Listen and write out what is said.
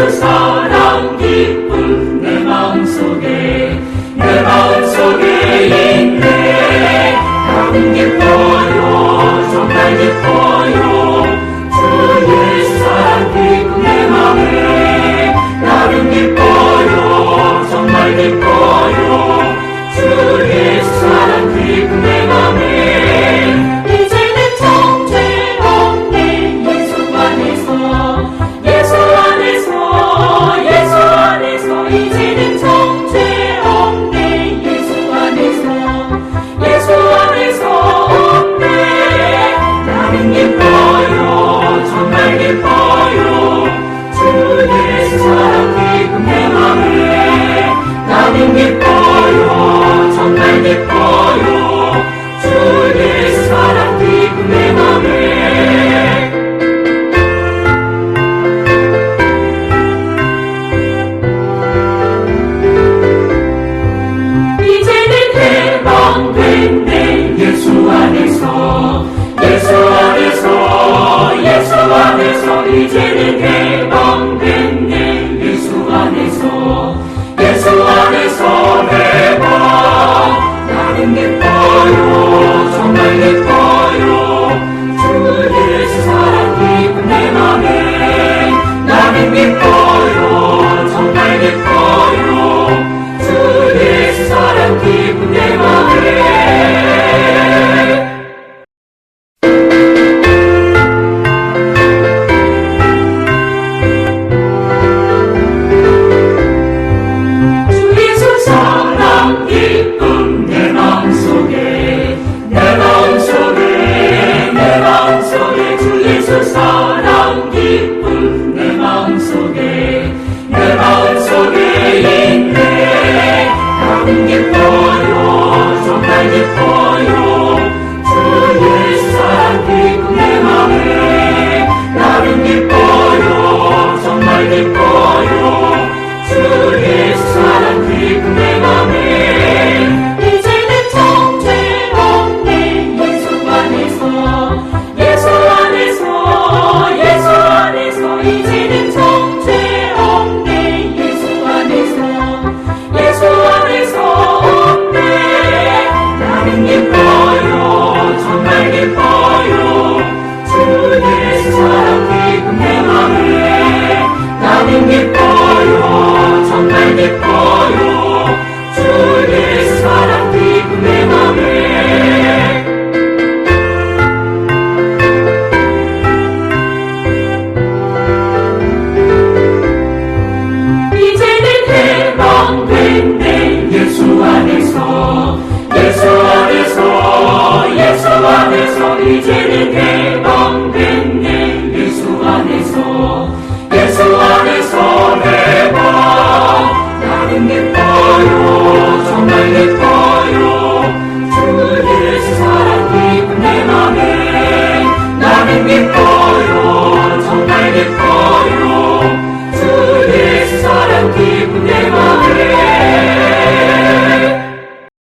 Jesus. Lord. 이제는 해방된 내 예수 안에서 예수 안에서 예수 사랑 기쁨 내 마음속에 내 마음속에 있네. 나는 기쁨 주 안에서 이제는 해방된